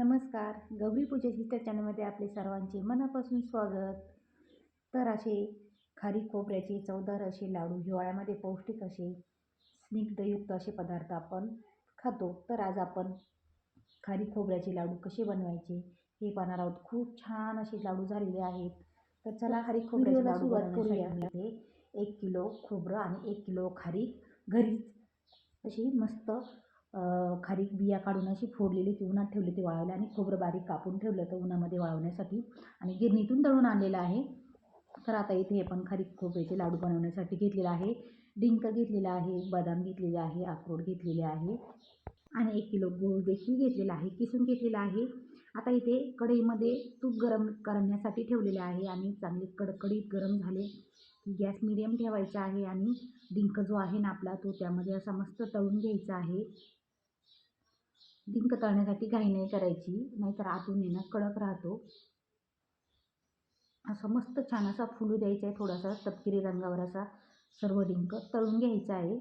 नमस्कार. गौरी पूजा सिस्टर चॅनलमध्ये आपले सर्वांचे मनापासून स्वागत. तर असे खारी खोबऱ्याचे चवदार असे लाडू हिवाळ्यामध्ये पौष्टिक असे स्निग्धयुक्त असे पदार्थ आपण खातो. तर आज आपण खारी खोबऱ्याचे लाडू कसे बनवायचे हे पाहणार आहोत. खूप छान असे लाडू झालेले आहेत. तर चला खारी खोबऱ्याचे लाडू सुरुवात बनवण्यासाठी एक किलो खोबरं आणि एक किलो खारीक घरीच अशी मस्त खारीक बिया काढून अशी फोडलेली ती उन्हात ठेवली ती वाळवले आणि खोबरं बारीक कापून ठेवलं तर उन्हामध्ये वाळवण्यासाठी. आणि गिरणीतून दळून आणलेलं आहे. तर आता इथे हे पण खारीक खोबऱ्याचे लाडू बनवण्यासाठी घेतलेलं आहे. डिंक घेतलेला आहे बदाम घेतलेले आहे अक्रोड घेतलेले आहे. आणि एक किलो गूळ देखील घेतलेला आहे किसून घेतलेला आहे. आता इथे कढईमध्ये तूप गरम करण्यासाठी ठेवलेले आहे आणि चांगले कडकडीत गरम झाले की गॅस मिडियम ठेवायचा आहे आणि डिंक जो आहे ना आपला तो त्यामध्ये असा मस्त तळून घ्यायचा आहे. डिंक तळण्यासाठी घाई नाही करायची नाहीतर आतून येणं कडक राहतो. असं मस्त छान असा फुलू द्यायचा आहे थोडासा तपकिरी रंगावर असा सर्व डिंक तळून घ्यायचा आहे.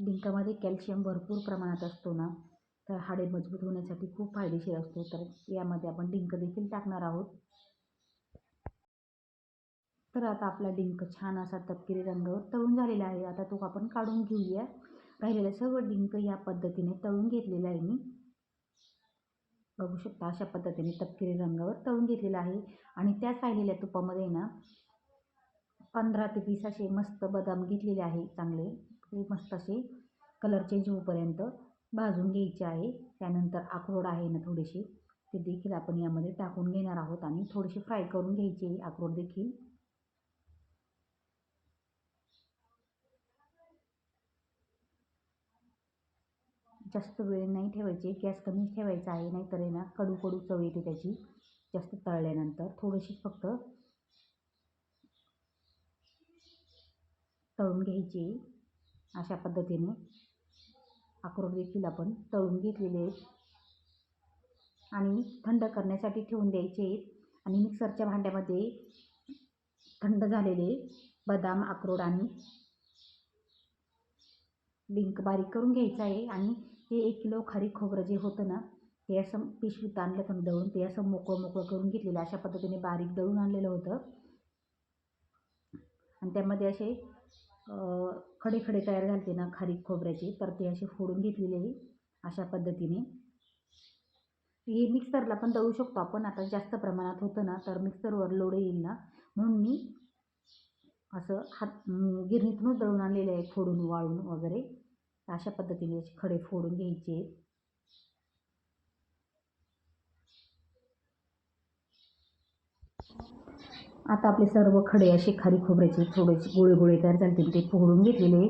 डिंकामध्ये कॅल्शियम भरपूर प्रमाणात असतो ना तर हाडे मजबूत होण्यासाठी खूप फायदेशीर असतो. तर यामध्ये आपण डिंक देखील टाकणार आहोत. तर आता आपला डिंक छान असा तपकिरी रंगावर तळून झालेला आहे. आता तो आपण काढून घेऊया. राहिलेलं सगळं डिंक या पद्धतीने तळून घेतलेलं आहे मी. बघू शकता अशा पद्धतीने तपकिरी रंगावर तळून घेतलेलं आहे. आणि त्याच राहिलेल्या तुपामध्ये ना पंधरा ते वीस असे मस्त बदाम घेतलेले आहे चांगले. मस्त असे कलर चेंज होऊपर्यंत भाजून घ्यायचे आहे. त्यानंतर अक्रोड आहे ना थोडेसे ते देखील आपण यामध्ये टाकून घेणार आहोत. आणि थोडेसे फ्राय करून घ्यायचे अक्रोड देखील. जास्त वेळ नाही ठेवायची गॅस कमी ठेवायचा आहे नाहीतर आहे ना कडू कडू चव येते त्याची जास्त तळल्यानंतर. थोडीशी फक्त तळून घ्यायची अशा पद्धतीने अक्रोड देखील आपण तळून घेतलेले आहेत. आणि थंड करण्यासाठी ठेवून द्यायचे आहेत. आणि मिक्सरच्या भांड्यामध्ये थंड झालेले बदाम अक्रोड आणि लिंक बारीक करून घ्यायचं आहे. आणि हे एक किलो खारीक खोबरं जे होतं ना ते असं पिशवीत आणलं पण दळून ते असं मोकळं मोकळं करून घेतलेलं अशा पद्धतीने बारीक दळून आणलेलं होतं. आणि त्यामध्ये असे खडे खडे तयार झाले ना खारीक खोबऱ्याचे तर ते असे फोडून घेतलेले आहे अशा पद्धतीने. हे मिक्सरला पण दळू शकतो आपण आता जास्त प्रमाणात होतं ना तर मिक्सरवर लोड येईल ना. म्हणून मी असं हात गिरणीतूनच दळून आणलेले आहे फोडून वाळून वगैरे. अशा पद्धतीने असे खडे फोडून घ्यायचे. आता आपले सर्व खडे असे खारी खोबऱ्याचे थोडेसे गोळे गोळे तयार झाले ते फोडून घेतलेले.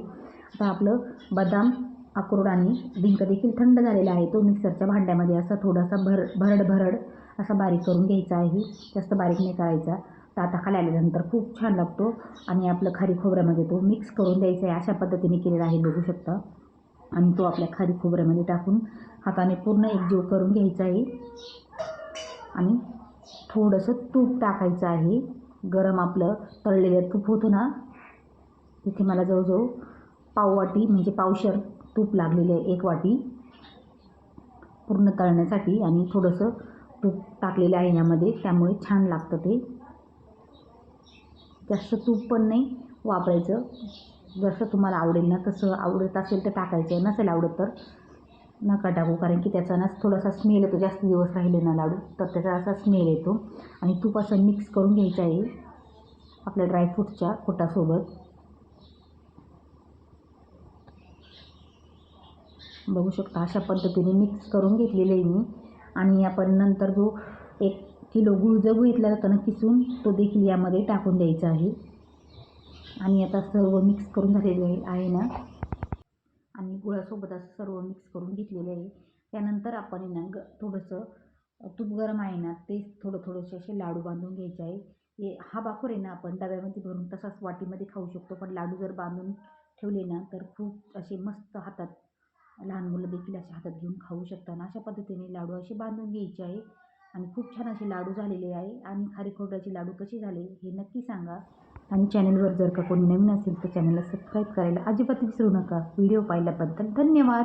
आता आपलं बदाम अक्रोड आणि डिंक देखील थंड झालेला आहे. तो मिक्सरच्या भांड्यामध्ये असा थोडासा भर भरड भरड असा बारीक करून घ्यायचा आहे. जास्त बारीक नाही करायचा. ताटाखाली आल्यानंतर खूप छान लागतो आणि आपलं खारी खोबऱ्यामध्ये तो मिक्स करून द्यायचा आहे. अशा पद्धतीने केलेला आहे बघू शकता. आणि तो आपल्या खारी खोबऱ्यामध्ये टाकून हाताने पूर्ण एकजीव करून घ्यायचा आहे. आणि थोडंसं तूप टाकायचं आहे. गरम आपलं तळलेलं तूप होतं ना तिथे मला जवळजवळ पाववाटी म्हणजे पावशर तूप लागलेले आहे एक वाटी पूर्ण तळण्यासाठी. आणि थोडंसं तूप टाकलेलं आहे यामध्ये त्यामुळे छान लागतं ते. जास्त तूप पण नाही वापरायचं. जसं तुम्हाला आवडेल ना तसं आवडत असेल तर टाकायचं आहे नसेल आवडत तर नका टाकू कारण की त्याचा ना थोडासा स्मेल येतो. जास्त दिवस राहिले ना लाडू तर त्याचा असा स्मेल येतो. आणि तूप असं मिक्स करून घ्यायचं आहे आपल्या ड्रायफ्रूटच्या खोटासोबत बघू शकता अशा पद्धतीने मिक्स करून घेतलेलं आहे मी. आणि आपण नंतर जो एक किलो गूळ जो घेतला जातो ना किसून तो देखील यामध्ये टाकून द्यायचा आहे. आणि आता सर्व मिक्स करून झालेले आहे ना? आणि गुळासोबत असं सर्व मिक्स करून घेतलेले आहे. त्यानंतर आपण आहे ना ग थोडंसं तूप गरम आहे ना ते थोडं थोडेसे असे लाडू बांधून घ्यायचे आहे. हे हा बाखर आहे ना आपण डब्यामध्ये भरून तसाच वाटीमध्ये खाऊ शकतो. पण लाडू जर बांधून ठेवले ना तर खूप असे मस्त हातात लहान मुलं देखील असे हातात घेऊन खाऊ शकतात. अशा पद्धतीने लाडू असे बांधून घ्यायचे आहे. आणि खूप छान असे लाडू झालेले आहे. आणि खारीखोबऱ्याचे लाडू कसे झाले हे नक्की सांगा. आणि चॅनलवर जर का कोणी नवीन असेल तर चॅनलला सबस्क्राईब करायला अजिबात विसरू नका. व्हिडिओ पाहिल्याबद्दल धन्यवाद.